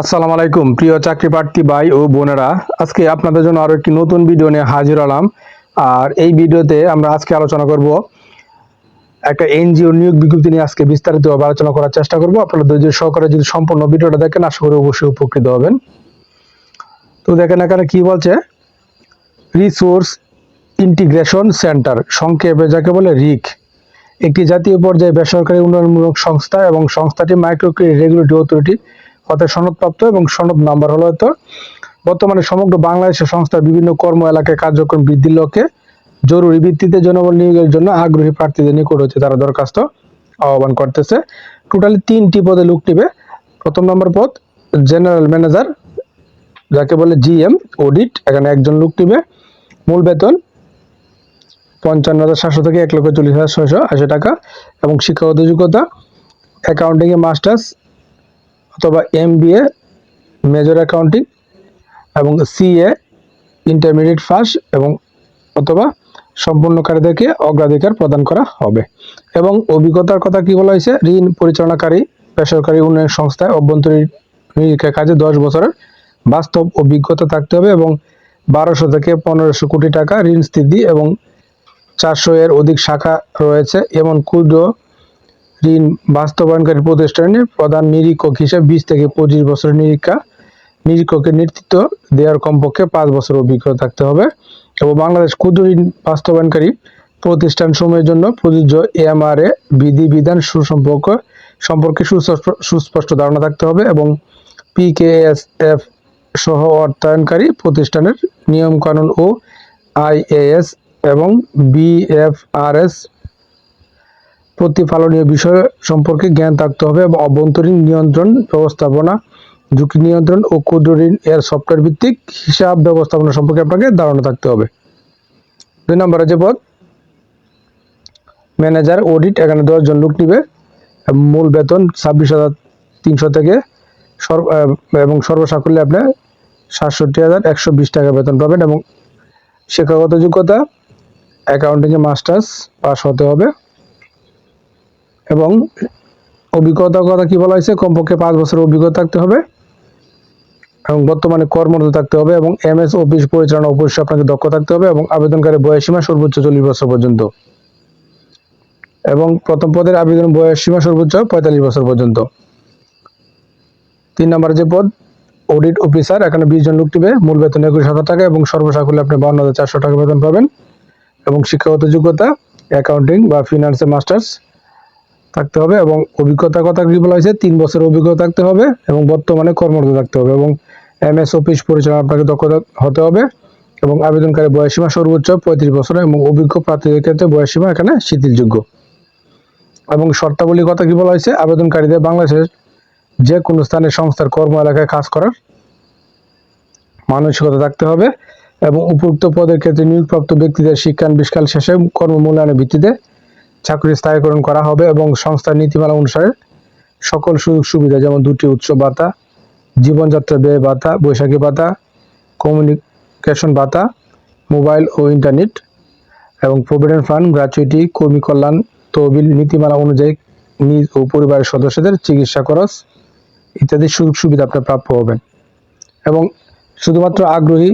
আসসালামু আলাইকুম, প্রিয় চাকরি প্রার্থী ভাই ও বোনেরা। আজকে আপনাদের জন্য আরও একটি নতুন ভিডিও নিয়ে হাজির হলাম। আর এই ভিডিওতে আমরা আজকে আলোচনা করব একটা এনজিও নিয়োগ বিজ্ঞপ্তি নিয়ে আজকে বিস্তারিতভাবে আলোচনা করার চেষ্টা করব। আপনারা ধৈর্য সহকারে যদি সম্পূর্ণ ভিডিওটা দেখেন, আশা করি অবশ্যই উপকৃত হবেন। তো দেখেন এখানে কি বলছে? রিসোর্স ইন্টিগ্রেশন সেন্টার সংক্ষেপে যাকে বলে রিক। একটি জাতীয় পর্যায়ে বেসরকারি উন্নয়নমূলক সংস্থা এবং সংস্থাটি মাইক্রো ক্রেডিট রেগুলেটরি অথরিটি অর্থাৎ সনদপ্রাপ্ত এবং সনদ নাম্বার হলো হয়তো বর্তমানে সমগ্র বাংলাদেশের সংস্থার বিভিন্ন কর্ম এলাকায় কার্যক্রম বৃদ্ধির লক্ষ্যে জরুরি ভিত্তিতে জনবল নিয়োগের জন্য আগ্রহী প্রার্থীদের নিকট হচ্ছে তারা দরখাস্ত আহ্বান করতেছে। টোটালি তিনটি পদে লোক নিবে। প্রথম নম্বর পদ জেনারেল ম্যানেজার যাকে বলে জিএম অডিট এখানে একজন লোক নিবে। মূল বেতন, পঞ্চান্ন হাজার সাতশো থেকে এক লক্ষ চল্লিশ হাজার ছয়শো আশি টাকা এবং শিক্ষাগত যোগ্যতা অ্যাকাউন্টিংয়ে মাস্টার্স অথবা এম মেজর অ্যাকাউন্টিং এবং সিএ ইন্টারমিডিয়েট ফার্স্ট এবং অথবা সম্পূর্ণকারীদেরকে অগ্রাধিকার প্রদান করা হবে। এবং অভিজ্ঞতার কথা কি বলা হয়েছে? ঋণ পরিচালনাকারী, বেসরকারি উন্নয়ন সংস্থায় অভ্যন্তরীণ কাজে দশ বছরের বাস্তব অভিজ্ঞতা থাকতে হবে এবং বারোশো থেকে পনেরোশো কোটি টাকা ঋণ স্থিতি এবং চারশো এর অধিক শাখা রয়েছে। এমন ক্ষুদ্র ঋণ বাস্তবায়নকারী প্রতিষ্ঠানের প্রধান নিরীক্ষক হিসেবে বিশ থেকে পঁচিশ বছর নিরীক্ষা, নিরীক্ষকের নেতৃত্ব দেওয়ার কমপক্ষে পাঁচ বছর অভিজ্ঞতা থাকতে হবে এবং বাংলাদেশ ক্ষুদ্র ঋণ বাস্তবায়নকারী প্রতিষ্ঠান সময়ের জন্য প্রযোজ্য এমআরএ বিধি, বিধান, সুসম্পর্ক সম্পর্কে সুস্পষ্ট ধারণা থাকতে হবে এবং পিকেএসএফ সহ অর্থায়নকারী প্রতিষ্ঠানের নিয়মকানুন ও আইএএস এবং বিএফআরএস প্রতিফলনীয় বিষয় সম্পর্কে জ্ঞান থাকতে হবে এবং অভ্যন্তরীণ নিয়ন্ত্রণ ব্যবস্থাপনা, ঝুঁকি নিয়ন্ত্রণ ও ক্ষুদ্র ঋণ এর সফটওয়্যার ভিত্তিক হিসাব ব্যবস্থাপনা সম্পর্কে আপনাকে ধারণা থাকতে হবে। দুই নম্বর আছে পদ, ম্যানেজার, অডিট, এখানে দশজন লোক নিবে মূল বেতন ছাব্বিশ হাজার তিনশো থেকে এবং সর্বসাকুল্যে আপনি সাতষট্টি হাজার একশো বিশ টাকা বেতন পাবেন এবং শিক্ষাগত যোগ্যতা অ্যাকাউন্টিংয়ে মাস্টার্স পাস হতে হবে। এবং অভিজ্ঞতার কথা কি বলা হয়েছে? কমপক্ষে পাঁচ বছর অভিজ্ঞতা থাকতে হবে এবং বর্তমানে কর্মরত থাকতে হবে এবং এম এস অফিস পরিচালনা অবশ্যই আপনাকে দক্ষ থাকতে হবে এবং আবেদনকারী বয়স সীমা সর্বোচ্চ চল্লিশ বছর পর্যন্ত। এবং প্রথম পদের আবেদন বয়স সীমা সর্বোচ্চ পঁয়তাল্লিশ বছর পর্যন্ত। তিন নম্বর যে পদ অডিট অফিসার এখানে বিশ জন লোক টিবে মূল বেতন একুশ হাজার টাকা এবং সর্বসাকুল্যে আপনি বান্ন হাজার চারশো টাকা বেতন পাবেন। এবং শিক্ষাগত যোগ্যতা অ্যাকাউন্টিং বা ফিনান্সে মাস্টার্স থাকতে হবে এবং অভিজ্ঞতার কথা কি বলা হয়েছে? তিন বছর অভিজ্ঞতা থাকতে হবে এবং বর্তমানে কর্মরত থাকতে হবে এবং এম এস অফিস পরিচালনা আপনাকে দক্ষতা হতে হবে এবং আবেদনকারী বয়সীমা সর্বোচ্চ পঁয়ত্রিশ বছর এবং অভিজ্ঞ প্রার্থীদের ক্ষেত্রে বয়সীমা এখানে শিথিলযোগ্য। এবং শর্তাবলীর কথা কি বলা হয়েছে? আবেদনকারীদের বাংলাদেশের যে কোনো স্থানে সংস্থার কর্ম এলাকায় কাজ করার মানসিকতা থাকতে হবে এবং উপযুক্ত পদের ক্ষেত্রে নিয়োগপ্রাপ্ত ব্যক্তিদের শিক্ষানবিষ্কাল শেষে কর্মমূল্যায়নের ভিত্তিতে চাকরি স্থায়ীকরণ করা হবে এবং সংস্থার নীতিমালা অনুসারে সকল সুযোগ সুবিধা যেমন দুটি উৎস ভাতা, জীবনযাত্রা ব্যয় ভাতা, বৈশাখী ভাতা কমিউনিকেশন ভাতা মোবাইল ও ইন্টারনেট এবং প্রভিডেন্ট ফান্ড গ্র্যাচুইটি কর্মী কল্যাণ, তহবিল, নীতিমালা অনুযায়ী নিজ ও পরিবারের সদস্যদের চিকিৎসা খরচ ইত্যাদি সুযোগ সুবিধা আপনি প্রাপ্য হবেন। এবং শুধুমাত্র আগ্রহী,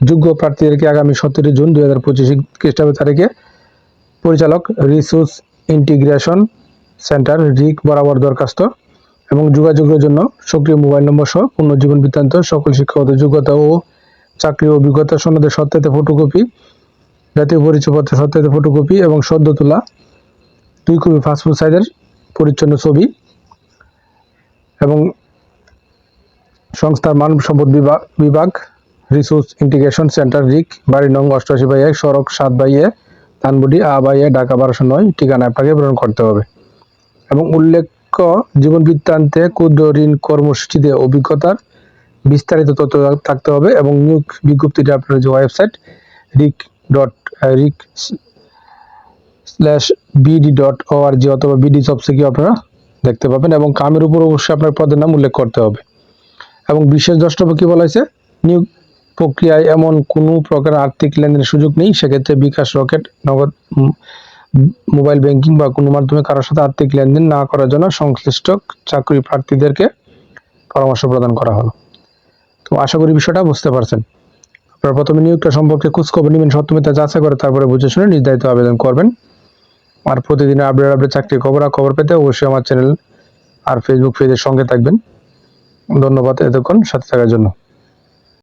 যোগ্য প্রার্থীদেরকে আগামী সতেরো জুন দুই হাজার পঁচিশ খ্রিস্টাব্দ তারিখে পরিচালক রিসোর্স ইন্টিগ্রেশন সেন্টার রিক বরাবর দরখাস্ত এবং যোগাযোগের জন্য সক্রিয় মোবাইল নম্বর সহ পুনর্জীবন বৃত্তান্ত, সকল শিক্ষাগত যোগ্যতা ও চাকরি অভিজ্ঞতা সনদের সত্যায়িত ফটোকপি জাতীয় পরিচয়পত্র সত্যায়িত ফটোকপি এবং সদ্য তোলা দুই কপি পাসপোর্ট সাইজের পরিচ্ছন্ন ছবি এবং সংস্থার মানব সম্পদ বিভাগ বিভাগ, রিসোর্স ইন্টিগ্রেশন সেন্টার রিক বাড়ি নং অষ্টআশি বাই এক, সড়ক সাত বাই এ ধানবুডি আ বাই ঢাকা বারোশো নয়, ঠিকানা আপনাকে প্রেরণ করতে হবে। এবং উল্লেখ্য জীবন বৃত্তান্তে ক্ষুদ্র ঋণ কর্মসূচিতে অভিজ্ঞতার বিস্তারিত তথ্য থাকতে হবে এবং নিয়োগ বিজ্ঞপ্তিটি আপনার যে website rik dot rik slash BD dot org অথবা বিডি জবসে গিয়ে আপনারা দেখতে পাবেন এবং কামের উপর অবশ্যই আপনার পদের নাম উল্লেখ করতে হবে। এবং বিশেষ দ্রষ্টব্য কী বলা হয়েছে? নিয়োগ প্রক্রিয়ায় এমন কোনো প্রকার আর্থিক লেনদেনের সুযোগ নেই, সেক্ষেত্রে bKash Rocket, Nagad mobile banking বা কোনো মাধ্যমে কারোর সাথে আর্থিক লেনদেন না করার জন্য সংশ্লিষ্ট চাকরি প্রার্থীদেরকে পরামর্শ প্রদান করা হলো। তো আশা করি বিষয়টা বুঝতে পারছেন। আপনারা প্রথমে নিয়োগটা সম্পর্কে খোঁজখবর নেবেন সত্যমিতা যাচাই করে তারপরে বুঝে শুনে নির্ধারিত আবেদন করবেন। আর প্রতিদিনের আপডেট আপডেট চাকরি খবর আর খবর পেতে অবশ্যই আমার চ্যানেল আর ফেসবুক পেজের সঙ্গে থাকবেন। ধন্যবাদ এতক্ষণ সাথে থাকার জন্য।